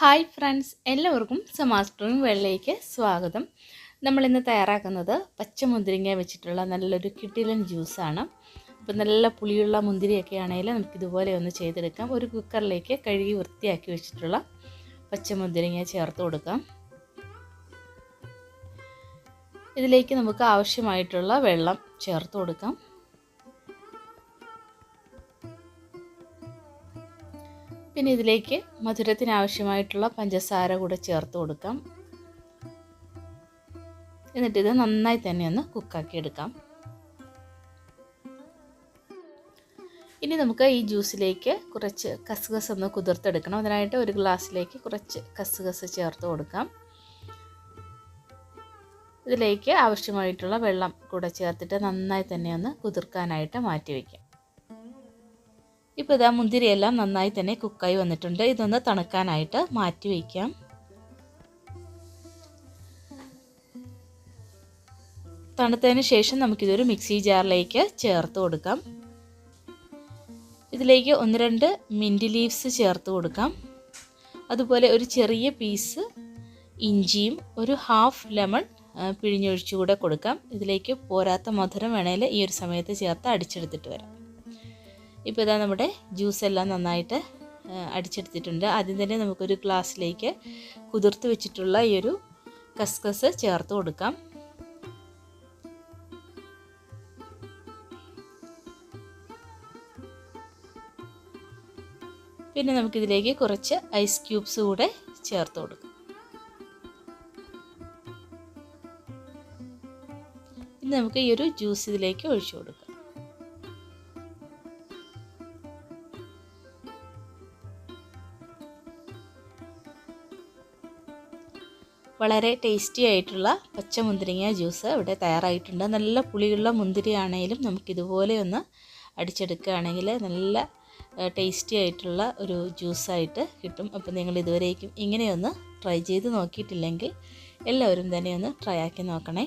Hi friends എല്ലാവർക്കും സമാസ്ട്രോയും വെള്ളയ്ക്ക് സ്വാഗതം. നമ്മളിന്ന് തയ്യാറാക്കുന്നത് പച്ചമുന്തിരിങ്ങ വെച്ചിട്ടുള്ള നല്ലൊരു കിട്ടിലൻ ജ്യൂസാണ്. അപ്പോൾ നല്ല പുളിയുള്ള മുന്തിരിയൊക്കെ ആണെങ്കിൽ നമുക്ക് ഇതുപോലെ ഒന്ന് ചെയ്തെടുക്കാം. ഒരു കുക്കറിലേക്ക് കഴുകി വൃത്തിയാക്കി വെച്ചിട്ടുള്ള പച്ചമുന്തിരിങ്ങ ചേർത്ത് കൊടുക്കാം. ഇതിലേക്ക് നമുക്ക് ആവശ്യമായിട്ടുള്ള വെള്ളം ചേർത്ത് കൊടുക്കാം. പിന്നെ ഇതിലേക്ക് മധുരത്തിനാവശ്യമായിട്ടുള്ള പഞ്ചസാര കൂടെ ചേർത്ത് കൊടുക്കാം. എന്നിട്ടിത് നന്നായി തന്നെ ഒന്ന് കുക്കാക്കി എടുക്കാം. ഇനി നമുക്ക് ഈ ജ്യൂസിലേക്ക് കുറച്ച് കസുകസ് ഒന്ന് കുതിർത്തെടുക്കണം. അതിനായിട്ട് ഒരു ഗ്ലാസ്സിലേക്ക് കുറച്ച് കസുകസ് ചേർത്ത് കൊടുക്കാം. ഇതിലേക്ക് ആവശ്യമായിട്ടുള്ള വെള്ളം കൂടെ ചേർത്തിട്ട് നന്നായി തന്നെ ഒന്ന് കുതിർക്കാനായിട്ട് മാറ്റി വയ്ക്കാം ഇപ്പോൾ ഇതാ മുന്തിരിയെല്ലാം നന്നായി തന്നെ കുക്കായി വന്നിട്ടുണ്ട്. ഇതൊന്ന് തണുക്കാനായിട്ട് മാറ്റി വയ്ക്കാം. തണുത്തതിന് ശേഷം നമുക്കിതൊരു മിക്സി ജാറിലേക്ക് ചേർത്ത് കൊടുക്കാം. ഇതിലേക്ക് ഒന്ന് രണ്ട് മിന്റ് ലീവ്സ് ചേർത്ത് കൊടുക്കാം. അതുപോലെ ഒരു ചെറിയ പീസ് ഇഞ്ചിയും ഒരു ഹാഫ് ലെമൺ പിഴിഞ്ഞൊഴിച്ചു കൂടെ കൊടുക്കാം. ഇതിലേക്ക് പോരാത്ത മധുരം വേണേൽ ഈ ഒരു സമയത്ത് ചേർത്ത് അടിച്ചെടുത്തിട്ട് വരാം. ഇപ്പോൾ ഇതാ നമ്മുടെ ജ്യൂസ് എല്ലാം നന്നായിട്ട് അടിച്ചെടുത്തിട്ടുണ്ട്. ആദ്യം തന്നെ നമുക്കൊരു ഗ്ലാസ്സിലേക്ക് കുതിർത്ത് വെച്ചിട്ടുള്ള ഈ ഒരു കസ്കസ് ചേർത്ത് കൊടുക്കാം. പിന്നെ നമുക്കിതിലേക്ക് കുറച്ച് ഐസ് ക്യൂബ്സ് കൂടെ ചേർത്ത് കൊടുക്കാം. ഇനി നമുക്ക് ഈ ഒരു ജ്യൂസ് ഇതിലേക്ക് ഒഴിച്ചു കൊടുക്കാം. വളരെ ടേസ്റ്റി ആയിട്ടുള്ള പച്ചമുന്തിരിങ്ങ ജ്യൂസ് ഇവിടെ തയ്യാറായിട്ടുണ്ട്. നല്ല പുളിയുള്ള മുന്തിരി ആണെങ്കിലും നമുക്കിതുപോലെ ഒന്ന് അടിച്ചെടുക്കുകയാണെങ്കിൽ നല്ല ടേസ്റ്റി ആയിട്ടുള്ള ഒരു ജ്യൂസായിട്ട് കിട്ടും. അപ്പോൾ നിങ്ങൾ ഇതുവരേക്കും ഇങ്ങനെയൊന്ന് ട്രൈ ചെയ്ത് നോക്കിയിട്ടില്ലെങ്കിൽ എല്ലാവരും തന്നെ ഒന്ന് ട്രൈ ആക്കി നോക്കണേ.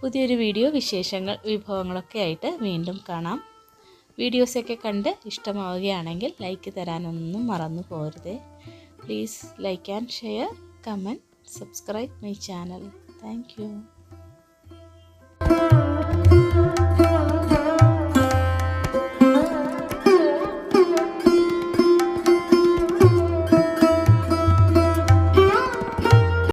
പുതിയൊരു വീഡിയോ വിശേഷങ്ങൾ വിഭവങ്ങളൊക്കെ ആയിട്ട് വീണ്ടും കാണാം. വീഡിയോസൊക്കെ കണ്ട് ഇഷ്ടമാവുകയാണെങ്കിൽ ലൈക്ക് തരാനൊന്നും മറന്നു പോരുതേ Please like and share, comment, subscribe my channel. Thank you.